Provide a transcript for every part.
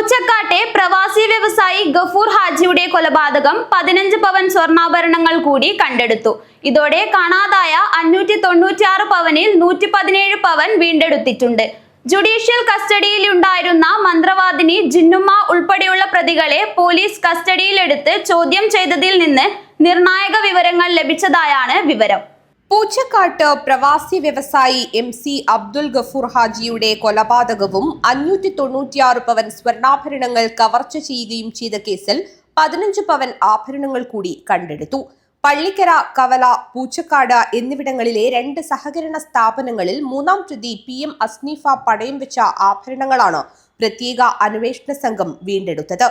പൂച്ചക്കാട്ടെ പ്രവാസി വ്യവസായി ഗഫൂർ ഹാജിയുടെ കൊലപാതകം പതിനഞ്ച് പവൻ സ്വർണാഭരണങ്ങൾ കൂടി കണ്ടെടുത്തു. ഇതോടെ കാണാതായ അഞ്ഞൂറ്റി തൊണ്ണൂറ്റിയാറ് പവനിൽ നൂറ്റി പതിനേഴ് പവൻ വീണ്ടെടുത്തിട്ടുണ്ട്. ജുഡീഷ്യൽ കസ്റ്റഡിയിലുണ്ടായിരുന്ന മന്ത്രവാദിനി ജിന്നുമ്മ ഉൾപ്പെടെയുള്ള പ്രതികളെ പോലീസ് കസ്റ്റഡിയിലെടുത്ത് ചോദ്യം ചെയ്തതിൽ നിന്ന് നിർണായക വിവരങ്ങൾ ലഭിച്ചതായാണ് വിവരം. പൂച്ചക്കാട്ട് പ്രവാസി വ്യവസായി എം സി അബ്ദുൽ ഗഫൂർ ഹാജിയുടെ കൊലപാതകവും അഞ്ഞൂറ്റി തൊണ്ണൂറ്റിയാറ് പവൻ സ്വർണാഭരണങ്ങൾ കവർച്ച ചെയ്യുകയും ചെയ്ത കേസിൽ പതിനഞ്ച് പവൻ ആഭരണങ്ങൾ കൂടി കണ്ടെടുത്തു. പള്ളിക്കര കവല പൂച്ചക്കാട് എന്നിവിടങ്ങളിലെ രണ്ട് സഹകരണ സ്ഥാപനങ്ങളിൽ മൂന്നാം പ്രതി പി എം അസ്നീഫ പടയം വെച്ച ആഭരണങ്ങളാണ് പ്രത്യേക അന്വേഷണ സംഘം വീണ്ടെടുത്തത്.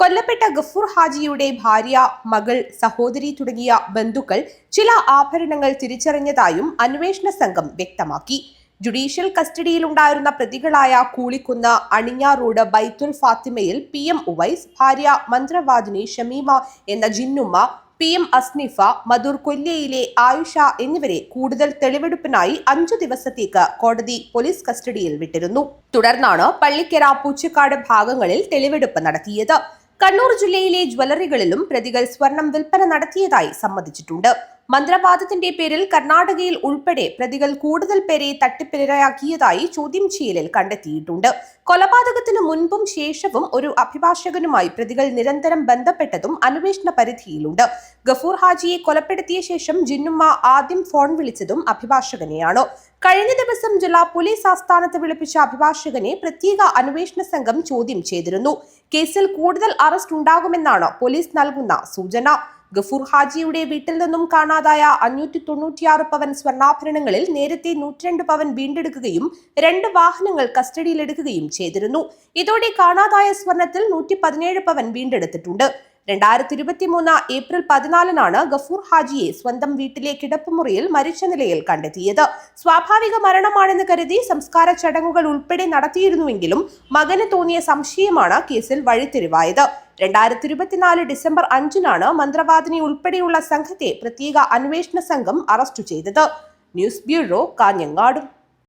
കൊല്ലപ്പെട്ട ഗഫൂർ ഹാജിയുടെ ഭാര്യ മകൾ സഹോദരി തുടങ്ങിയ ബന്ധുക്കൾ ചില ആഭരണങ്ങൾ തിരിച്ചറിഞ്ഞതായും അന്വേഷണ സംഘം വ്യക്തമാക്കി. ജുഡീഷ്യൽ കസ്റ്റഡിയിലുണ്ടായിരുന്ന പ്രതികളായ കൂളിക്കുന്ന് അണിഞ്ഞ റോഡ് ബൈത്തുൽ ഫാത്തിമയിൽ പി എം ഉവൈസ് ഭാര്യ മന്ത്രവാദിനി ഷമീമ എന്ന ജിന്നുമ്മ പി എം അസ്നിഫ മധൂർ കൊല്ലയിലെ ആയിഷ എന്നിവരെ കൂടുതൽ തെളിവെടുപ്പിനായി അഞ്ചു ദിവസത്തേക്ക് കോടതി പോലീസ് കസ്റ്റഡിയിൽ വിട്ടിരുന്നു. തുടർന്നാണ് പള്ളിക്കര പൂച്ചക്കാട് ഭാഗങ്ങളിൽ തെളിവെടുപ്പ് നടത്തിയത്. കണ്ണൂർ ജില്ലയിലെ ജ്വല്ലറികളിലും പ്രതികൾ സ്വർണം വിൽപ്പന നടത്തിയതായി സമ്മതിച്ചിട്ടുണ്ട്. മന്ത്രവാദത്തിന്റെ പേരിൽ കർണാടകയിൽ ഉൾപ്പെടെ പ്രതികൾ കൂടുതൽ പേരെ തട്ടിപ്പിരയാക്കിയതായി ചോദ്യം ചെയ്യലിൽ കണ്ടെത്തിയിട്ടുണ്ട്. കൊലപാതകത്തിന് മുൻപും ശേഷവും ഒരു അഭിഭാഷകനുമായി പ്രതികൾ നിരന്തരം ബന്ധപ്പെട്ടതും അന്വേഷണ പരിധിയിലുണ്ട്. ഗഫൂർ ഹാജിയെ കൊലപ്പെടുത്തിയ ശേഷം ജിന്നുമ്മ ആദ്യം ഫോൺ വിളിച്ചതും അഭിഭാഷകനെയാണ്. കഴിഞ്ഞ ദിവസം ജില്ലാ പോലീസ് ആസ്ഥാനത്ത് വിളിപ്പിച്ച അഭിഭാഷകനെ പ്രത്യേക അന്വേഷണ സംഘം ചോദ്യം ചെയ്തിരുന്നു. കേസിൽ കൂടുതൽ അറസ്റ്റ് ഉണ്ടാകുമെന്നാണ് പോലീസ് നൽകുന്ന സൂചന. ഗഫൂർ ഹാജിയുടെ വീട്ടിൽ നിന്നും കാണാതായ അഞ്ഞൂറ്റി തൊണ്ണൂറ്റിയാറ് പവൻ സ്വർണാഭരണങ്ങളിൽ നേരത്തെ നൂറ്റിരണ്ട് പവൻ വീണ്ടെടുക്കുകയും രണ്ട് വാഹനങ്ങൾ കസ്റ്റഡിയിലെടുക്കുകയും ചെയ്തിരുന്നു. ഇതോടെ കാണാതായ സ്വർണത്തിൽ നൂറ്റി പവൻ വീണ്ടെടുത്തിട്ടുണ്ട്. രണ്ടായിരത്തി ഇരുപത്തി മൂന്ന് ഏപ്രിൽ പതിനാലിനാണ് ഗഫൂർ ഹാജിയെ സ്വന്തം വീട്ടിലെ കിടപ്പുമുറിയിൽ മരിച്ച നിലയിൽ കണ്ടെത്തിയത്. സ്വാഭാവിക മരണമാണെന്ന് കരുതി സംസ്കാര ചടങ്ങുകൾ ഉൾപ്പെടെ നടത്തിയിരുന്നുവെങ്കിലും മകന് തോന്നിയ സംശയമാണ് കേസിൽ വഴിത്തിരിവായത്. രണ്ടായിരത്തി ഇരുപത്തിനാല് ഡിസംബർ അഞ്ചിനാണ് മന്ത്രവാദിനി ഉൾപ്പെടെയുള്ള സംഘത്തെ പ്രത്യേക അന്വേഷണ സംഘം അറസ്റ്റ് ചെയ്തത്. News bureau കാഞ്ഞങ്ങാടും.